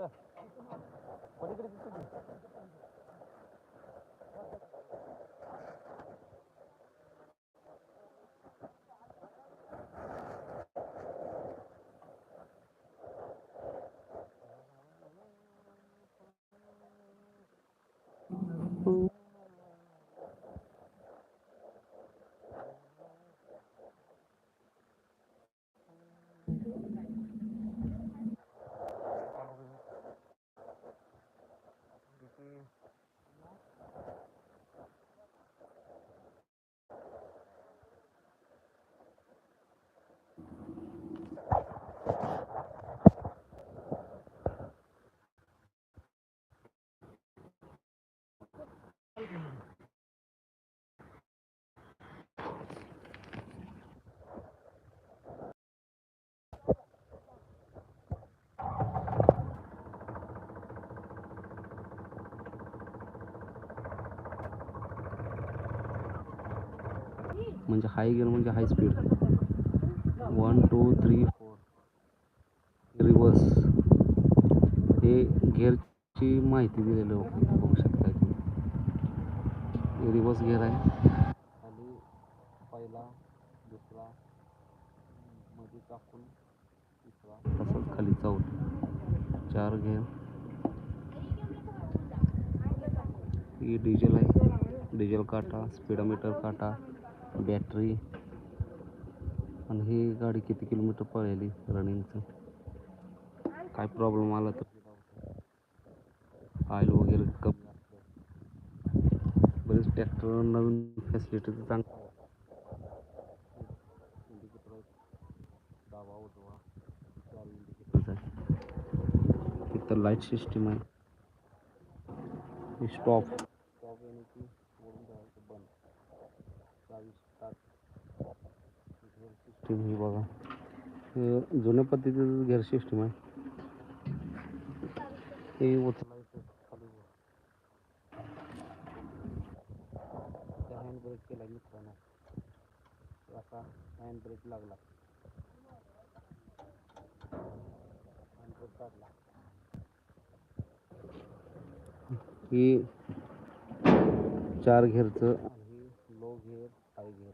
nada. म्हणजे high gear म्हणजे high speed one two three four reverse हे गिअरची माहिती दिलेली होती बघू शकता की. रिवर्स गिअर आहे. खाली पहिला दुसरा मध्ये टाकून तिसरा. तसंच खाली चौथा. चार गेअर ही डिझेल आहे. डिझेल काटा स्पीडोमीटर काटा. बॅटरी. आणि ही गाडी किती किलोमीटर पळाली रनिंगचं? काय प्रॉब्लेम आला तर? ऑइल वगैरे कमी बरेच ट्रॅक्टर नवीन फॅसिलिटी तर चांगली डावा उजवा चार इंडिकेटर्स आहे. इथं लाइट सिस्टीम आहे. स्टॉप सिस्टीम ही बघा. जुन्या पद्धतीचं गिअर सिस्टीम आहे. ते उचलायचं खाली. हँड ब्रेक केला मित्रांनो. तर असा हँड ब्रेक लागला. हँड ब्रेक काढला. ही चार घेरचं आणि ही लो घेर हाय घेर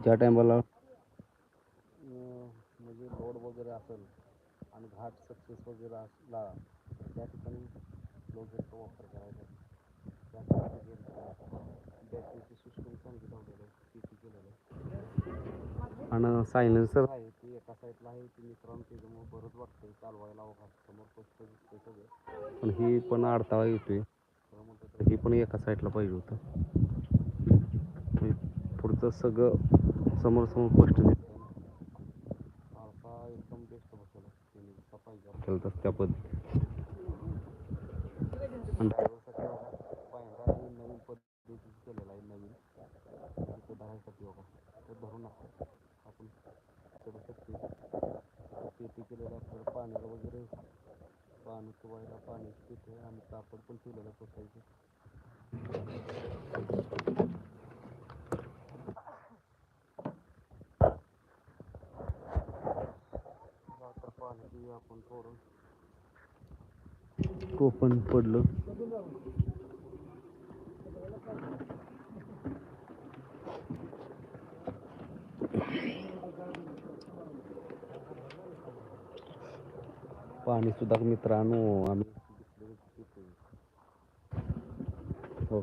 ज्या टायमाला म्हणजे लोड वगैरे असेल आणि घाट सक्सेस वगैरे असला त्या ठिकाणी लो घेरचा वापर करायचा. बॅटरीची सिस्टम चांगली लावलेलं आहे पी केलेलं आणि सायलेन्सर आहे ती एका साईडला आहे ती मित्रांनो त्याच्यामुळे बरंच वाटतंय चालवायला वगैरे समोर स्पष्ट दिसतंय सगळं. पण ही पण अडथळा येतोय. ही पण एका साईडला पाहिजे होतं. पुढचं सगळं समोर समोर आरसा एकदम बेस्ट बसवला. तसं त्या पद्धती नवीन पद्धतीचं केलेला आहे नवीन. इथं धरायसाठी बघा तर आपण करू शकतो पेटी केलेलं आपल्याला पाण्याला वगैरे पाणी पिवायला पाण्याची पेटी आणि कापड पण ठेवलेलं बसायचं कोपन पडलं. पाणी सुद्धा मित्रांनो आम्ही हो.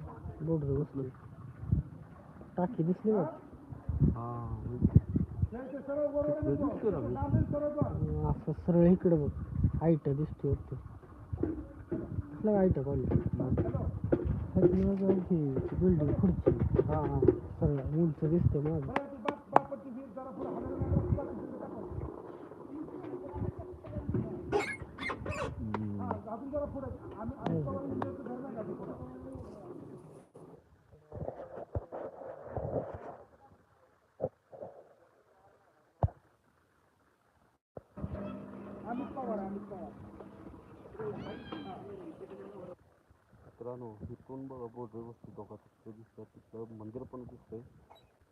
बोर्डर बसली. टाकी दिसली बघ हां दिसतो असं सरळ इकडे बघ. हाईट दिसतोय वरती कसलं हाईट कॉलेज बिल्डिंग पुढची. हां हां. सरळ उंच दिसते माझं. मित्रांनो इथून बघा बोर्ड व्यवस्थित धोका तिथं दिसतं तिथलं मंदिर पण दिसतंय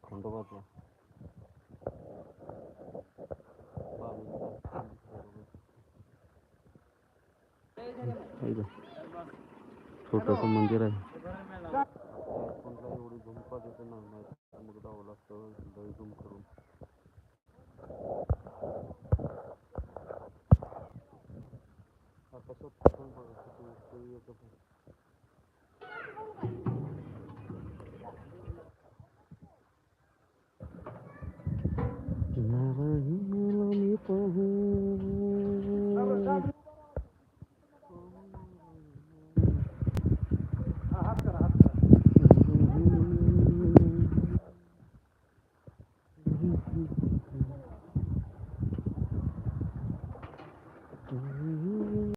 खंडोबाचं छोटस आहे मंदिर आहे. कोणता एवढी झुंपा देते नाही नाही मग जावं लागतं लय झूम करून. आकाशात पण बघा किती उंच येतं